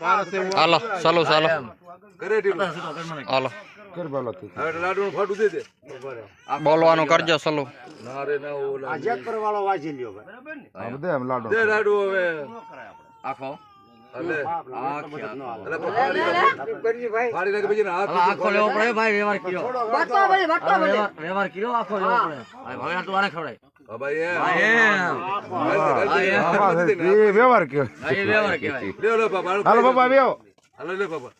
હાલો ચાલો ચાલો. હાલો. હવે લાડુ નું ફાટું દે દે. બોલવાનું કરજો ચાલો ના રે ના ઓલા વાળો વાંચી લ્યો ભાઈ દે. લાડુ હવે આખો વ્યવહાર કર્યો આખો લેવો પડે. ભાઈ હવે આટલું આને ખવડાય. વ્યવહાર લ્યો, લ્યો. હાલો બાપા હાલો, લ્યો, બાપા.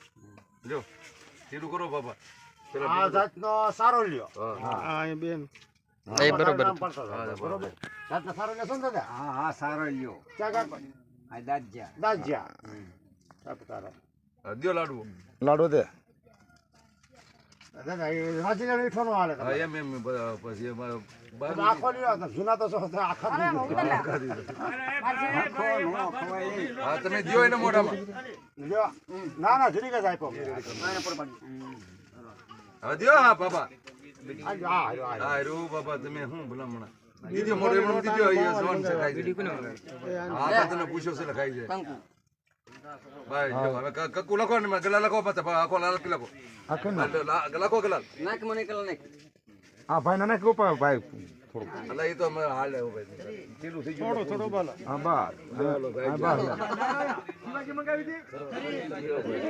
લ્યો. સીધું કરો, બાપા. આ જાતનો સારો લ્યો. હા. એ બરોબર. બરોબર? જાતનો સારો લેશો ને દાદા હા હા સારો લ્યો. ક્યાં કાકો આ દાજ્યા દાજ્યા સાપુતારા હા, દ્યો લાડુ. લાડુ દે. તમે દ્યો એને મોઢામાં? ના ના જરી કે જાય હવે દ્યો હા બાપા. હા. હા રૂ બાપા તમે શું ભલામણા? દીધો મોઢે દીધો અહીંયા છે ખાઈ જાય હા તને પૂછ્યો છે ખાઈ જાય ભાઈ જો હવે ક- કક્કુ લખો ને મેં ગલા લખો પાછા આખો લાલ લખો આખે ને લખો ગલા નાક મને કલ નાખ. આ ભાઈ કેવું પાય ભાઈ. થોડું એટલે એ તો અમે હાલ લેવું થઈ ગયું થોડો થોડો હા બસ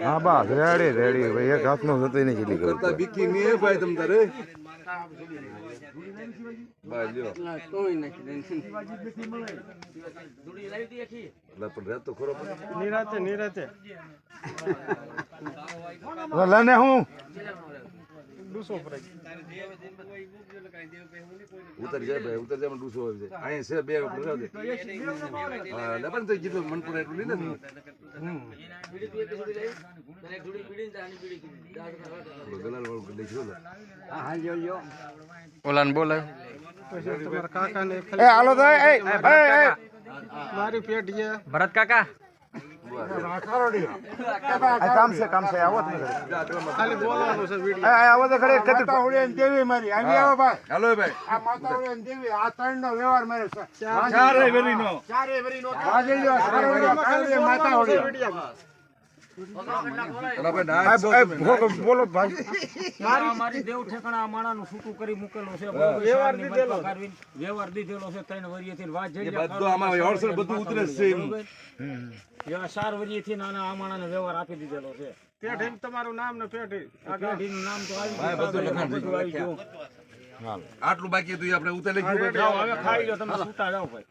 હા બસ રેડી રેડી. ભાઈ એક હાથનો થતો નહીં કેટલી કરું કરતા બીકી નહીં ભાઈ તમ તારે? ભાઈ લ્યો તોય લને હું ઉતર જાય ભાઈ ઉતર જાય ડૂસો આવી જાય. અહીં છે બે પ્રસાદ પણ તો કીધું મન પૂરે એટલું થોડું ગલાલ વાળું લખ્યું ને ઓલાને હાલો તો એ એ છે ભરત કાકા. કામ છે કામ છે. આવો તમે ખાલી બોલવાનું છે વિડિયો આવો તો ખડે કતર માતા ને દેવી મારી આવી આવો ભાઈ. હાલો ભાઈ આ માતા હોળી ને દેવી આ ત્રણ નો વ્યવહાર મારે છે. ચારે વેરીનો. ચારે વેરીનો. વાજે લ્યો સારો લ્યો કાલે માતા હોળી બોલો ભાઈ દેવ ઠેકાણા આ માણાનું છૂટું કરી મૂકેલું છે વ્યવહાર દીધેલો વ્યવહાર દીધેલો છે ત્રણ છે એવા ચાર વરિયેથી નાના આ માણાને વ્યવહાર આપી દીધેલો છે તમારું નામ ને પેઢી નું નામ તો. આવી બધું આટલું બાકી હતું આપણે ઉતર હવે ખાઈ લો, તમે છૂટા જાઓ ભાઈ.